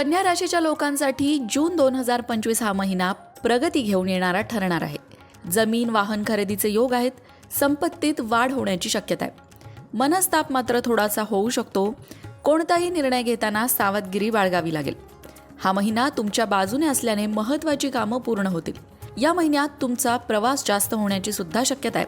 कन्या राशीच्या लोकांसाठी जून दोन हजार पंचवीस हा महिना प्रगती घेऊन येणारा ठरणार आहे. जमीन वाहन खरेदीचे योग आहेत. संपत्तीत वाढ होण्याची शक्यता आहे. मनस्ताप मात्र थोडासा होऊ शकतो. कोणताही निर्णय घेताना सावधगिरी बाळगावी लागेल. हा महिना तुमच्या बाजूने असल्याने महत्त्वाची कामं पूर्ण होतील. या महिन्यात तुमचा प्रवास जास्त होण्याची सुद्धा शक्यता आहे.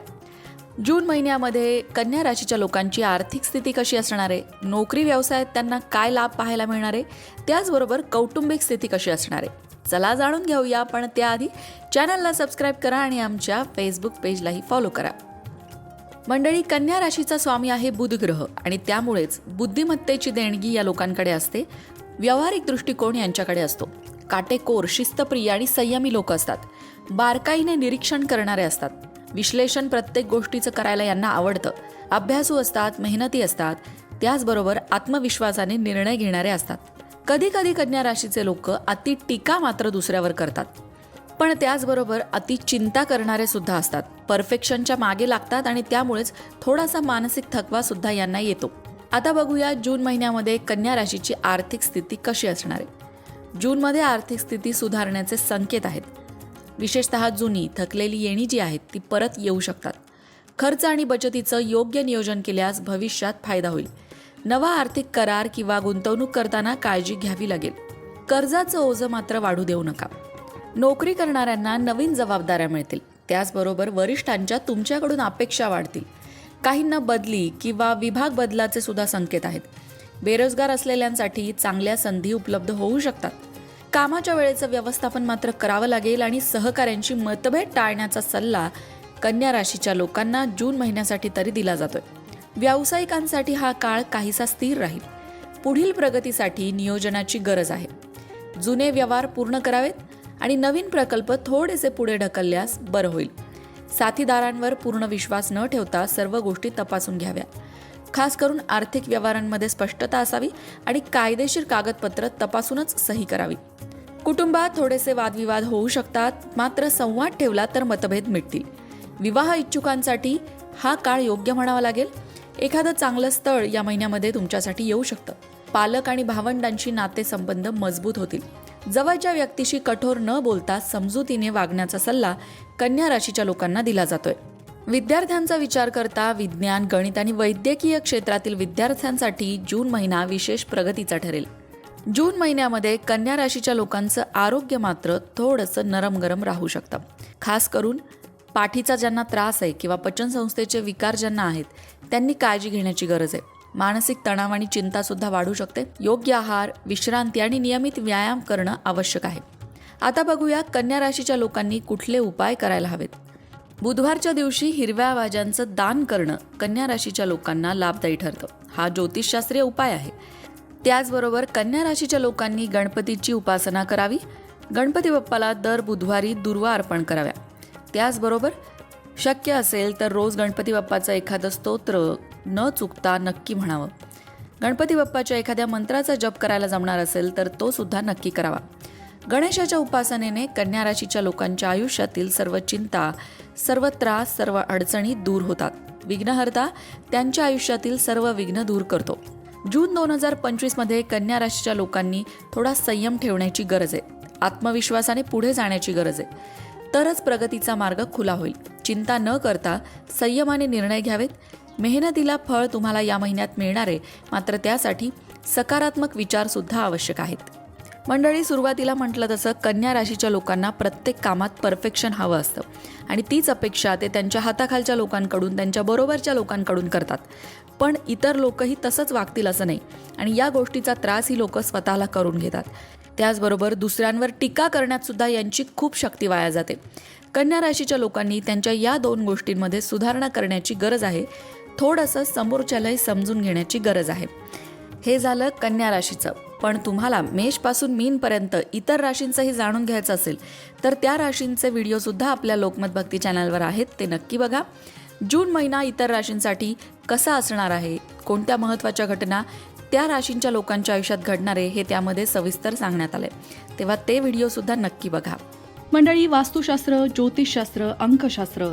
जून महिन्यामध्ये कन्या राशीच्या लोकांची आर्थिक स्थिती कशी असणार आहे? नोकरी व्यवसायात त्यांना काय लाभ पाहायला मिळणार आहे? त्याचबरोबर कौटुंबिक स्थिती कशी असणार आहे? चला जाणून घेऊया पण त्याआधी चॅनलला सबस्क्राईब करा आणि आमच्या फेसबुक पेजलाही फॉलो करा. मंडळी कन्या राशीचा स्वामी आहे बुध ग्रह आणि त्यामुळेच बुद्धिमत्तेची देणगी या लोकांकडे असते. व्यावहारिक दृष्टिकोन यांच्याकडे असतो. काटेकोर शिस्तप्रिय आणि संयमी लोक असतात. बारकाईने निरीक्षण करणारे असतात. विश्लेषण प्रत्येक गोष्टीचं करायला यांना आवडतं. अभ्यासू असतात मेहनती असतात. त्याचबरोबर आत्मविश्वासाने निर्णय घेणारे असतात. कधी कधी कन्या राशीचे लोक अति टीका मात्र दुसऱ्यावर करतात. पण त्याचबरोबर अति चिंता करणारे सुद्धा असतात. परफेक्शनच्या मागे लागतात आणि त्यामुळेच थोडासा मानसिक थकवा सुद्धा यांना येतो. आता बघूया जून महिन्यामध्ये कन्या राशीची आर्थिक स्थिती कशी असणार आहे. जूनमध्ये आर्थिक स्थिती सुधारण्याचे संकेत आहेत. विशेषतः जुनी थकलेली येणी जी आहेत ती परत येऊ शकतात. खर्च आणि बचतीचं योग्य नियोजन केल्यास भविष्यात फायदा होईल. नवा आर्थिक करार किंवा गुंतवणूक करताना काळजी घ्यावी लागेल. कर्जाचं ओझं मात्र वाढू देऊ नका. नोकरी करणाऱ्यांना नवीन जबाबदाऱ्या मिळतील. त्याचबरोबर वरिष्ठांच्या तुमच्याकडून अपेक्षा वाढतील. काहींना बदली किंवा विभाग बदलाचे सुद्धा संकेत आहेत. बेरोजगार असलेल्यांसाठी चांगल्या संधी उपलब्ध होऊ शकतात. कामाच्या वेळेचं व्यवस्थापन मात्र करावं लागेल आणि सहकाऱ्यांची मतभेद टाळण्याचा सल्ला कन्या राशीच्या लोकांना जून महिन्यासाठी तरी दिला जातोय. व्यावसायिकांसाठी हा काळ काहीसा स्थिर राहील. पुढील प्रगतीसाठी नियोजनाची गरज आहे. जुने व्यवहार पूर्ण करावेत आणि नवीन प्रकल्प थोडेसे पुढे ढकलल्यास बरं होईल. साथीदारांवर पूर्ण विश्वास न ठेवता सर्व गोष्टी तपासून घ्याव्या. खास करून आर्थिक व्यवहारांमध्ये स्पष्टता असावी आणि कायदेशीर कागदपत्र तपासूनच सही करावी. कुटुंबात थोडेसे वादविवाद होऊ शकतात मात्र संवाद ठेवला तर मतभेद मिटतील. विवाह इच्छुकांसाठी हा काळ योग्य म्हणावा लागेल. एखादं चांगलं स्थळ या महिन्यामध्ये तुमच्यासाठी येऊ शकतं. पालक आणि भावंडांशी नातेसंबंध मजबूत होतील. जवळच्या व्यक्तीशी कठोर न बोलता समजुतीने वागण्याचा सल्ला कन्या राशीच्या लोकांना दिला जातोय. विद्यार्थ्यांचा विचार करता विज्ञान गणित आणि वैद्यकीय क्षेत्रातील विद्यार्थ्यांसाठी जून महिना विशेष प्रगतीचा ठरेल. जून महिन्यामध्ये कन्या राशीच्या लोकांचं आरोग्य मात्र थोडंसं नरम गरम राहू शकतं. खास करून पाठीचा ज्यांना त्रास आहे किंवा पचनसंस्थेचे विकार ज्यांना आहेत त्यांनी काळजी घेण्याची गरज आहे. मानसिक तणाव आणि चिंता सुद्धा वाढू शकते. योग्य आहार विश्रांती आणि नियमित व्यायाम करणं आवश्यक आहे. आता बघूया कन्या राशीच्या लोकांनी कुठले उपाय करायला हवेत. बुधवारच्या दिवशी हिरव्या भाज्यांचं दान करणं कन्या राशीच्या लोकांना लाभदायी ठरतं. हा ज्योतिषशास्त्रीय उपाय आहे. त्याचबरोबर कन्या राशीच्या लोकांनी गणपतीची उपासना करावी. गणपती बाप्पाला दर बुधवारी दुर्वा अर्पण कराव्या. त्याचबरोबर शक्य असेल तर रोज गणपती बाप्पाचं एखादं स्तोत्र न चुकता नक्की म्हणावं. गणपती बाप्पाच्या एखाद्या मंत्राचा जप करायला जमणार असेल तर तो सुद्धा नक्की करावा. गणेशाच्या उपासनेने कन्या राशीच्या लोकांच्या आयुष्यातील सर्व चिंता सर्व त्रास सर्व अडचणी दूर होतात. विघ्नहर्ता त्यांच्या आयुष्यातील सर्व विघ्न दूर करतो. जून दोन हजार पंचवीसमध्ये कन्या राशीच्या लोकांनी थोडा संयम ठेवण्याची गरज आहे. आत्मविश्वासाने पुढे जाण्याची गरज आहे. तरच प्रगतीचा मार्ग खुला होईल. चिंता न करता संयमाने निर्णय घ्यावेत. मेहनतीला फळ तुम्हाला या महिन्यात मिळणार आहे मात्र त्यासाठी सकारात्मक विचारसुद्धा आवश्यक आहेत. मंडळी सुरुवातीला म्हटलं तसं कन्या राशीच्या लोकांना प्रत्येक कामात परफेक्शन हवं असतं आणि तीच अपेक्षा ते त्यांच्या हाताखालच्या लोकांकडून त्यांच्या बरोबरच्या लोकांकडून करतात. पण इतर लोकही तसंच वागतील असं नाही आणि या गोष्टीचा त्रास ही लोक स्वतःला करून घेतात. त्याचबरोबर दुसऱ्यांवर टीका करण्यात सुद्धा यांची खूप शक्ती वाया जाते. कन्या राशीच्या लोकांनी त्यांच्या या दोन गोष्टींमध्ये सुधारणा करण्याची गरज आहे. थोडंसं समोरच्यालाही समजून घेण्याची गरज आहे. हे झालं कन्या राशीचं. पण तुम्हाला मेषपासून मीनपर्यंत इतर राशींचंही जाणून घ्यायचं असेल तर त्या राशींचे व्हिडिओसुद्धा आपल्या लोकमत भक्ती चॅनलवर आहेत ते नक्की बघा. जून महिना इतर राशींसाठी कसा असणार आहे? कोणत्या महत्त्वाच्या घटना त्या राशींच्या लोकांच्या आयुष्यात घडणार आहे हे त्यामध्ये सविस्तर सांगण्यात आले तेव्हा ते व्हिडिओसुद्धा नक्की बघा. मंडळी वास्तुशास्त्र ज्योतिषशास्त्र अंकशास्त्र